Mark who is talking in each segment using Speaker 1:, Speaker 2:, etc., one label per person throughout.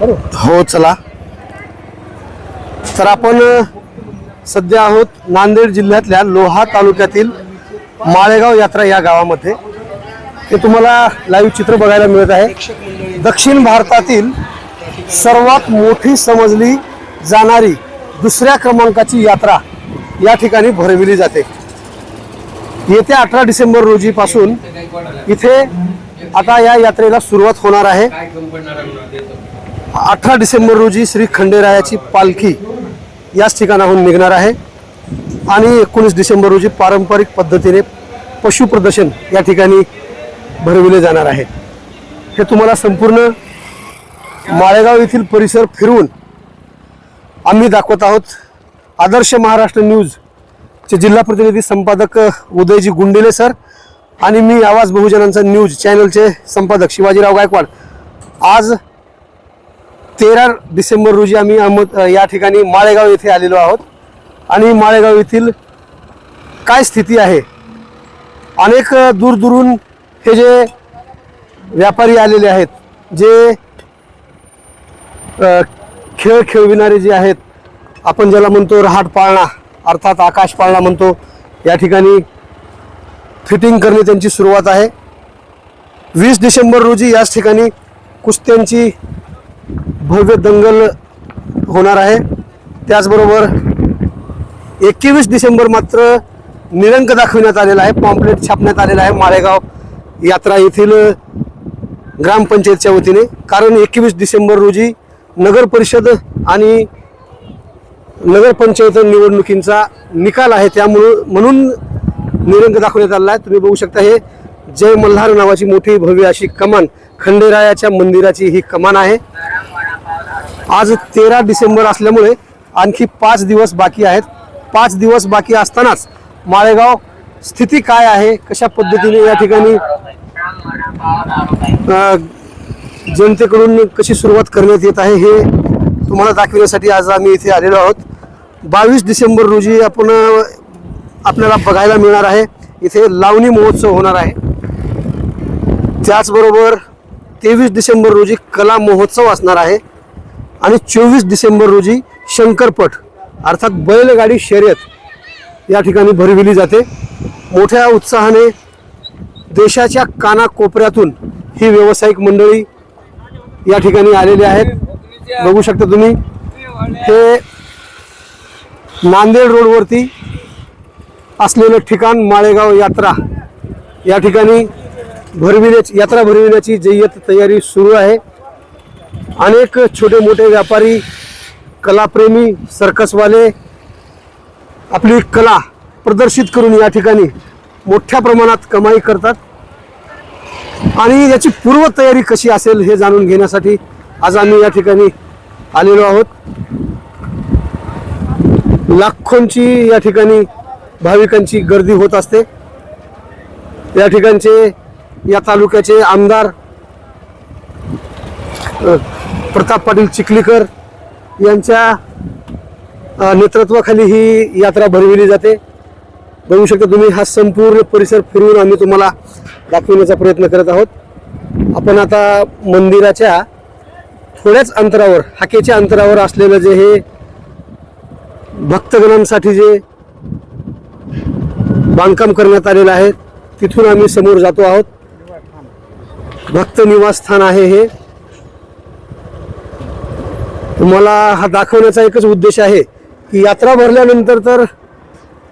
Speaker 1: हो चला. तर आपण सध्या आहोत नांदेड जिल्ह्यातल्या लोहा तालुक्यातील माळेगाव यात्रा या गावामध्ये. हे तुम्हाला लाईव्ह चित्र बघायला मिळत आहे. दक्षिण भारतातील सर्वात मोठी समजली जाणारी दुसऱ्या क्रमांकाची यात्रा या ठिकाणी भरविली जाते. येत्या अठरा डिसेंबर रोजीपासून इथे आता या यात्रेला सुरुवात होणार आहे. अठरा डिसेंबर रोजी श्री खंडेरायाची पालखी याच ठिकाणाहून निघणार आहे. आणि एकोणीस डिसेंबर रोजी पारंपरिक पद्धतीने पशु प्रदर्शन या ठिकाणी भरविले जाणार आहे. हे तुम्हाला संपूर्ण माळेगाव येथील परिसर फिरवून आम्ही दाखवत आहोत. आदर्श महाराष्ट्र न्यूजचे जिल्हा प्रतिनिधी संपादक उदयजी गुंडेले सर आणि मी आवाज बहुजनांचा न्यूज चॅनलचे संपादक शिवाजीराव गायकवाड. आज तेरा डिसेंबर रोजी आम्ही अहमद या ठिकाणी माळेगाव येथे आलेलो आहोत. आणि माळेगाव येथील काय स्थिती आहे? अनेक दूरदूरून हे जे व्यापारी आलेले आहेत जे खेळ खेळविणारे जे आहेत आपण ज्याला म्हणतो रहाट पाळणा अर्थात आकाश पाळणा म्हणतो या ठिकाणी फिटिंग करणे त्यांची सुरुवात आहे. वीस डिसेंबर रोजी याच ठिकाणी कुस्त्यांची भव्य दंगल होणार आहे. त्याचबरोबर एकवीस डिसेंबर मात्र निरंक दाखविण्यात आलेला आहे. पॉम्पलेट छापण्यात आलेला आहे माळेगाव यात्रा येथील ग्रामपंचायतच्या वतीने. कारण एकवीस डिसेंबर रोजी नगर परिषद आणि नगरपंचायत निवडणुकींचा निकाल आहे. त्यामुळं म्हणून निरंक दाखवण्यात आलेला आहे. तुम्ही बघू शकता हे जय मल्हार नावाची मोठी भव्य अशी कमान खंडेरायाच्या मंदिराची ही कमान आहे. आज तेरा डिसेंबर असल्यामुळे आणखी पाच दिवस बाकी आहेत. पाच दिवस बाकी असतानाच माळेगाव स्थिती काय आहे? कशा पद्धतीने या ठिकाणी जनतेकडून कशी सुरुवात करण्यात येत आहे हे तुम्हाला दाखविण्यासाठी आज आम्ही इथे आलेलो आहोत. बावीस डिसेंबर रोजी आपण आपल्याला बघायला मिळणार आहे इथे लावणी महोत्सव होणार आहे. त्याचबरोबर तेवीस डिसेंबर रोजी कला महोत्सव असणार आहे. आणि चोवीस डिसेंबर रोजी शंकरपट अर्थात बैलगाडी शर्यत या ठिकाणी भरविली जाते. मोठ्या उत्साहाने देशाच्या कानाकोपऱ्यातून ही व्यावसायिक मंडळी या ठिकाणी आलेली आहेत. बघू शकता तुम्ही हे नांदेड रोडवरती असलेलं ठिकाण माळेगाव यात्रा या ठिकाणी भरविण्याची यात्रा भरविण्याची जय्यत तयारी सुरू आहे. अनेक छोटे मोठे व्यापारी कलाप्रेमी सर्कसवाले आपली कला प्रदर्शित करून या ठिकाणी मोठ्या प्रमाणात कमाई करतात. आणि याची पूर्वतयारी कशी असेल हे जाणून घेण्यासाठी आज आम्ही या ठिकाणी आलेलो आहोत. लाखोंची या ठिकाणी भाविकांची गर्दी होत असते. या ठिकाणचे या तालुक्याचे आमदार प्रताप पाटील चिखलीकर यांच्या नेतृत्वाखाली ही यात्रा भरविली जाते. बघू शकता तुम्ही हा संपूर्ण परिसर फिरवून आम्ही तुम्हाला दाखविण्याचा प्रयत्न करत आहोत. आपण आता मंदिराच्या थोड्याच अंतरावर हाकेच्या अंतरावर असलेलं जे हे भक्तगणांसाठी जे बांधकाम करण्यात आलेलं आहे तिथून आम्ही समोर जातो आहोत. भक्त निवासस्थान आहे हे. तुम्हाला हा दाखवण्याचा एकच उद्देश आहे की यात्रा भरल्यानंतर तर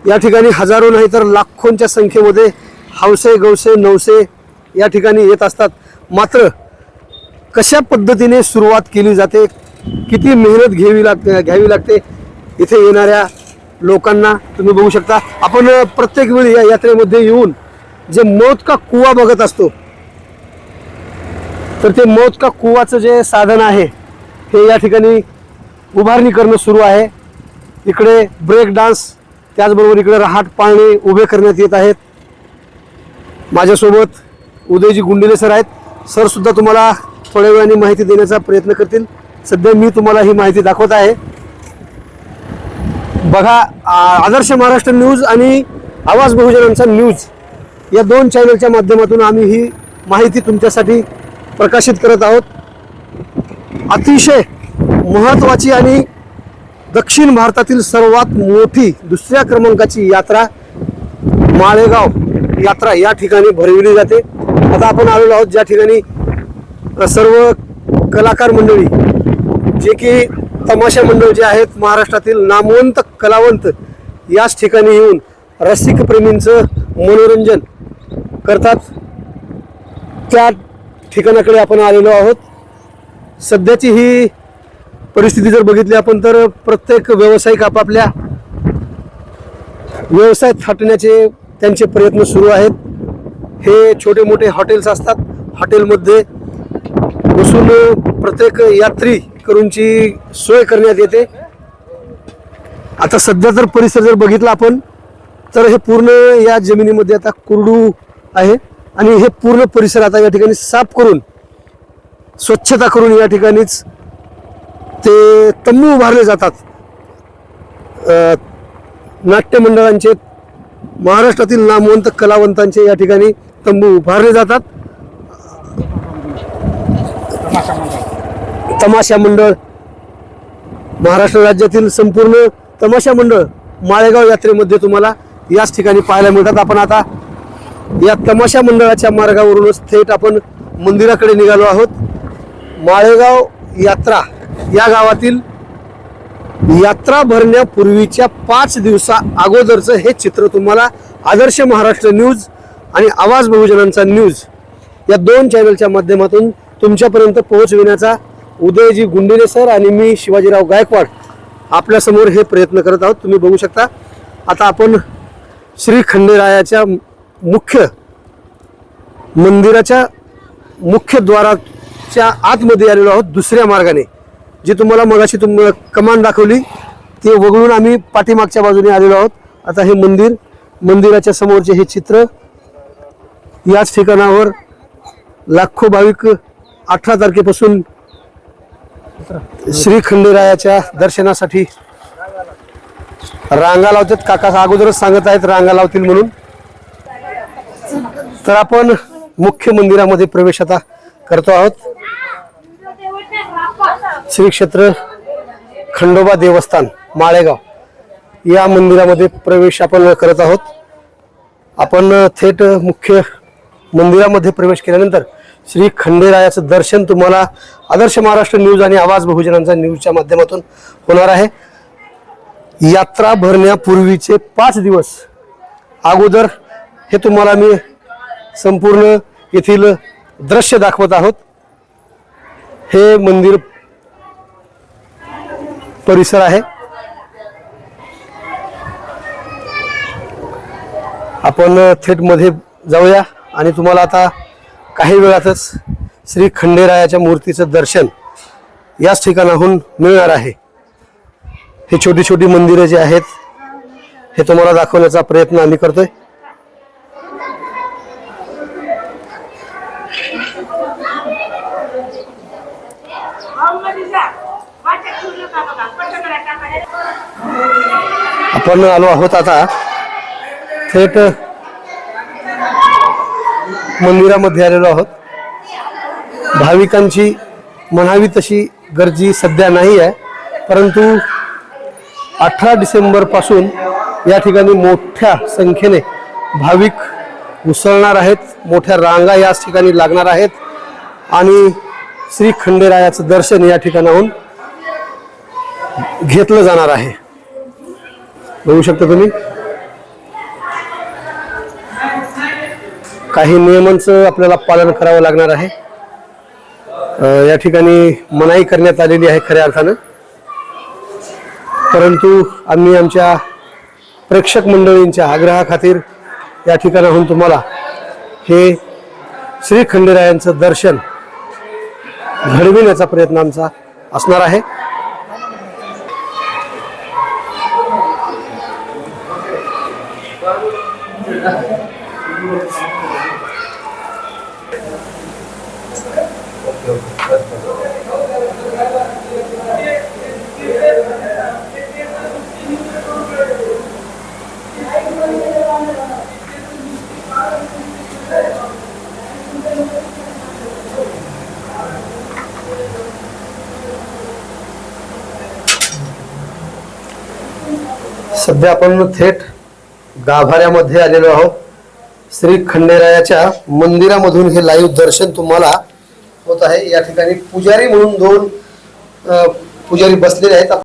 Speaker 1: या ठिकाणी हजारो नाही तर लाखोंच्या संख्येमध्ये हौसे गवसे नवसे या ठिकाणी येत असतात. मात्र कशा पद्धतीने सुरुवात केली जाते? किती मेहनत घ्यावी लागते घ्यावी लागते? इथे येणाऱ्या लोकांना तुम्ही बघू शकता. आपण प्रत्येक वेळी या यात्रेमध्ये येऊन जे मौत का कुवा बघत असतो तर ते मौत का कुवाचं जे साधन आहे हे या ठिकाणी उभारणी करणं सुरू आहे. इकडे ब्रेक डान्स त्याचबरोबर इकडे रहाट पाळणे उभे करण्यात येत आहेत. माझ्यासोबत उदयजी गुंडेले सर आहेत. सरसुद्धा तुम्हाला थोड्या वेळाने माहिती देण्याचा प्रयत्न करतील. सध्या मी तुम्हाला ही माहिती दाखवत आहे. बघा आदर्श महाराष्ट्र न्यूज आणि आवाज बहुजनांचा न्यूज या दोन चॅनलच्या माध्यमातून आम्ही ही माहिती तुमच्यासाठी प्रकाशित करत आहोत. अतिशय महत्त्वाची आणि दक्षिण भारतातील सर्वात मोठी दुसऱ्या क्रमांकाची यात्रा माळेगाव यात्रा या ठिकाणी भरविली जाते. आता आपण आलेलो आहोत ज्या ठिकाणी सर्व कलाकार मंडळी जे की तमाशा मंडळ जे आहेत महाराष्ट्रातील नामवंत कलावंत याच ठिकाणी येऊन रसिकप्रेमींचं मनोरंजन करतात. त्या ठिकाणाकडे आपण आलेलो आहोत. सध्याची ही परिस्थिती जर बघितली आपण तर प्रत्येक व्यावसायिक आपापल्या व्यवसाय थाटण्याचे त्यांचे प्रयत्न सुरू आहेत. हे छोटे मोठे हॉटेल्स असतात. हॉटेलमध्ये बसून प्रत्येक यात्री करूनची सोय करण्यात येते. आता सध्या जर परिसर जर बघितला आपण तर हे पूर्ण या जमिनीमध्ये आता कुरडू आहे आणि हे पूर्ण परिसर आता या ठिकाणी साफ करून स्वच्छता करून या ठिकाणीच ते तंबू उभारले जातात. नाट्यमंडळांचे महाराष्ट्रातील नामवंत कलावंतांचे या ठिकाणी तंबू उभारले जातात. तमाशा मंडळ महाराष्ट्र राज्यातील संपूर्ण तमाशा मंडळ माळेगाव यात्रेमध्ये तुम्हाला याच ठिकाणी पाहायला मिळतात. आपण आता या तमाशा मंडळाच्या मार्गावरूनच थेट आपण मंदिराकडे निघालो आहोत. माळेगाव यात्रा या गावातील यात्रा भरण्यापूर्वीच्या पाच दिवसा अगोदरचं हे चित्र तुम्हाला आदर्श महाराष्ट्र न्यूज आणि आवाज बहुजनांचा न्यूज या दोन चॅनलच्या माध्यमातून तुमच्यापर्यंत पोहोचविण्याचा उदयजी गुंडिले सर आणि मी शिवाजीराव गायकवाड आपल्यासमोर हे प्रयत्न करत आहोत. तुम्ही बघू शकता. आता आपण श्री खंडेरायाच्या मुख्य मंदिराच्या मुख्य च्या आतमध्ये आलेलो आहोत दुसऱ्या मार्गाने. जी तुम्हाला मगाशी तुम कमान दाखवली ते वगळून आम्ही पाठीमागच्या बाजूने आलेलो आहोत. आता हे मंदिर मंदिराच्या समोरचे हे चित्र याच ठिकाणावर लाखो भाविक अठरा तारखेपासून श्री खंडेरायाच्या दर्शनासाठी रांगा लावतात. काका अगोदरच सांगत आहेत रांगा लावतील म्हणून. तर आपण मुख्य मंदिरामध्ये प्रवेश आता करतो आहोत. श्री क्षेत्र खंडोबा देवस्थान माळेगाव. या मंदिरामध्ये प्रवेश आपण करत आहोत. आपण थेट मुख्य मंदिरामध्ये प्रवेश केल्यानंतर श्री खंडेरायाचं दर्शन तुम्हाला आदर्श महाराष्ट्र न्यूज आणि आवाज बहुजनांचा न्यूजच्या माध्यमातून होणार आहे. यात्रा भरण्यापूर्वीचे पाच दिवस अगोदर हे तुम्हाला मी संपूर्ण येथील दृश्य दाखवत आहोत. हे मंदिर परिसर आहे. आपण थेटमध्ये जाऊया आणि तुम्हाला आता काही वेळातच श्री खंडेरायाच्या मूर्तीचं दर्शन याच ठिकाणाहून मिळणार आहे. ही छोटी छोटी मंदिरं जी आहेत हे तुम्हाला दाखवण्याचा प्रयत्न आम्ही करतोय. आपण आलो आहोत आता थेट मंदिरामध्ये आलेलो आहोत. भाविकांची म्हणावी तशी गर्दी सध्या नाही आहे परंतु अठरा डिसेंबरपासून या ठिकाणी मोठ्या संख्येने भाविक उसळणार आहेत मोठ्या रांगा याच ठिकाणी लागणार आहेत आणि श्री खंडेरायाचं दर्शन या ठिकाणाहून घेतलं जाणार आहे. बघू शकता तुम्ही? काही नियमांचं आपल्याला पालन करावं लागणार आहे. या ठिकाणी मनाई करण्यात आलेली आहे खऱ्या अर्थानं. परंतु आम्ही आमच्या प्रेक्षक मंडळींच्या आग्रहाखातीर या ठिकाणाहून तुम्हाला हे श्री खंडेरायांचं दर्शन घडविण्याचा प्रयत्न आमचा असणार आहे. सध्या आपण थेट गाभाऱ्यामध्ये आलेलो आहोत. श्री खंडेरायाच्या मंदिरामधून हे लाईव्ह दर्शन तुम्हाला होत आहे. या ठिकाणी पुजारी म्हणून दोन पुजारी बसलेले आहेत.